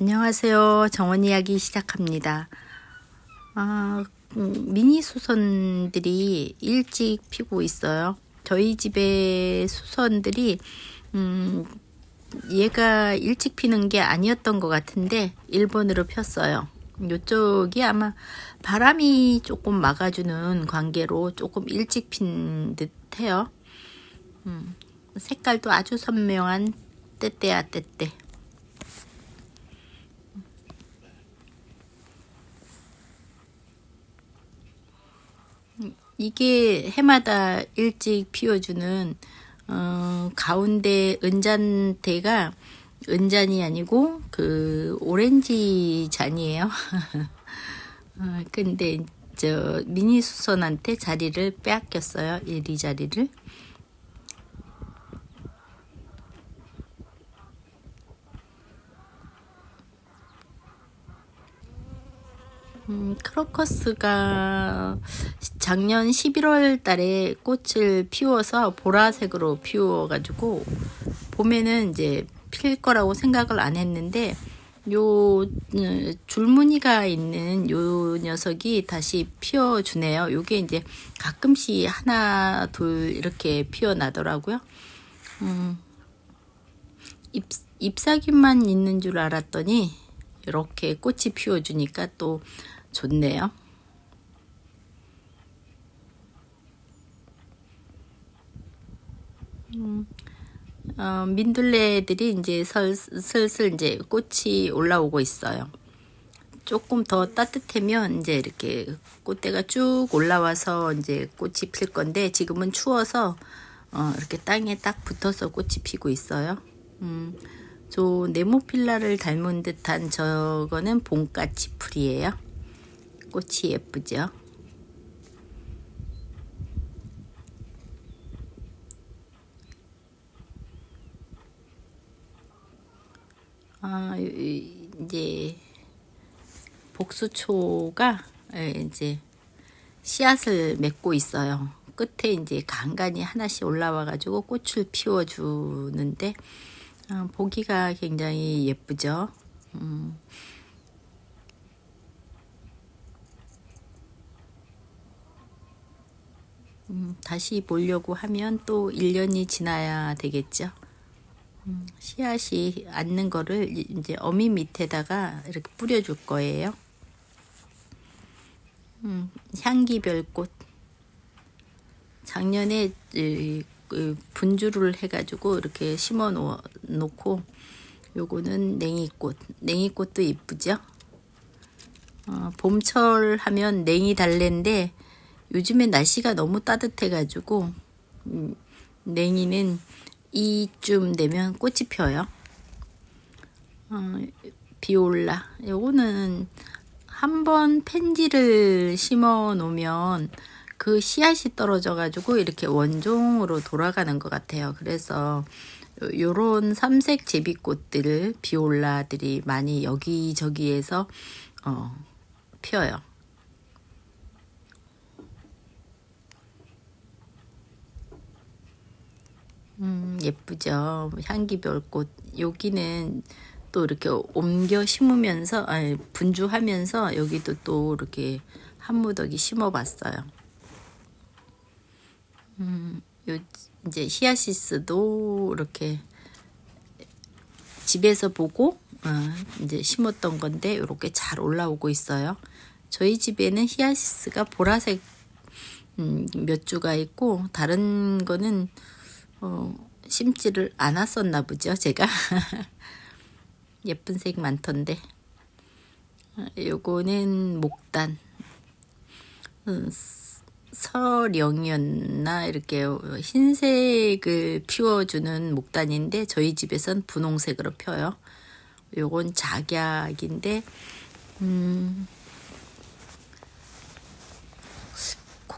안녕하세요. 정원 이야기 시작합니다. 아, 음, 미니 수선들이 일찍 피고 있어요. 저희 집의 수선들이 음, 얘가 일찍 피는 게 아니었던 것 같은데 1번으로 폈어요. 이쪽이 아마 바람이 조금 막아주는 관계로 조금 일찍 핀 듯해요. 음, 색깔도 아주 선명한 떼떼야 떼떼. 이게 해마다 일찍 피워주는 어, 가운데 은잔대가 은잔이 아니고 그 오렌지 잔이에요. 어, 근데 저 미니 수선한테 자리를 빼앗겼어요. 이리 자리를. 음, 크로커스가 작년 11월 달에 꽃을 피워서 보라색으로 피워가지고 봄에는 이제 필 거라고 생각을 안 했는데 요 음, 줄무늬가 있는 요 녀석이 다시 피워주네요. 요게 이제 가끔씩 하나 둘 이렇게 피어나더라고요. 음, 잎, 잎사귀만 있는 줄 알았더니 이렇게 꽃이 피워주니까 또 좋네요. 음, 어, 민들레들이 이제 설, 슬슬 이제 꽃이 올라오고 있어요. 조금 더 따뜻하면 이제 이렇게 꽃대가 쭉 올라와서 이제 꽃이 필 건데 지금은 추워서 어, 이렇게 땅에 딱 붙어서 꽃이 피고 있어요. 음, 저 네모필라를 닮은 듯한 저거는 봄까치 풀이에요. 꽃이 예쁘죠? 아, 이제 복수초가 예, 이제 씨앗을 맺고 있어요. 끝에 이제 간간히 하나씩 올라와 가지고 꽃을 피워 주는데 어, 보기가 굉장히 예쁘죠. 음. 음, 다시 보려고 하면 또 1년이 지나야 되겠죠. 음, 씨앗이 앉는 거를 이제 어미 밑에다가 이렇게 뿌려줄 거예요. 음, 향기별 꽃. 작년에 이, 그 분주를 해가지고 이렇게 심어 놓고 요거는 냉이꽃. 냉이꽃도 이쁘죠? 어, 봄철 하면 냉이 달래인데 요즘에 날씨가 너무 따뜻해가지고 음, 냉이는 이쯤 되면 꽃이 펴요. 어, 비올라. 요거는 한 번 펜지를 심어 놓으면 그 씨앗이 떨어져 가지고 이렇게 원종으로 돌아가는 것 같아요. 그래서 요런 삼색 제비꽃들 비올라들이 많이 여기저기에서 어, 피어요. 음, 예쁘죠. 향기별꽃. 여기는 또 이렇게 옮겨 심으면서, 아니, 분주하면서 여기도 또 이렇게 한 무더기 심어봤어요. 음, 요, 이제 히아시스도 이렇게 집에서 보고, 어, 이제 심었던 건데, 이렇게 잘 올라오고 있어요. 저희 집에는 히아시스가 보라색 음, 몇 주가 있고, 다른 거는 어, 심지를 않았었나 보죠, 제가. 예쁜 색 많던데. 어, 요거는 목단. 음, 서령이었나 이렇게 흰색을 피워주는 목단인데 저희 집에선 분홍색으로 펴요. 요건 작약인데 음,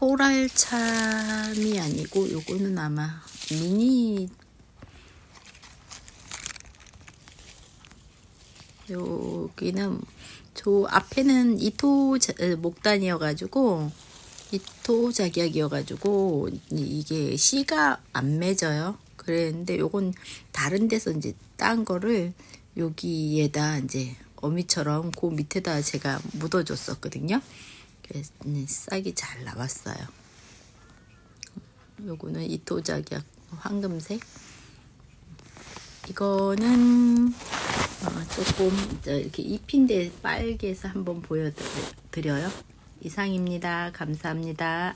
코랄참이 아니고 요거는 아마 미니 여기는 저 앞에는 이토 목단이어가지고 이토 작약이어가지고 이게 씨가 안 맺어요. 그랬는데 요건 다른 데서 이제 딴 거를 여기에다 이제 어미처럼 그 밑에다 제가 묻어줬었거든요. 그래서 음, 싹이 잘 나왔어요. 요거는 이토작약 황금색. 이거는 어, 조금 저 이렇게 잎인데 빨개서 한번 보여드려요. 이상입니다. 감사합니다.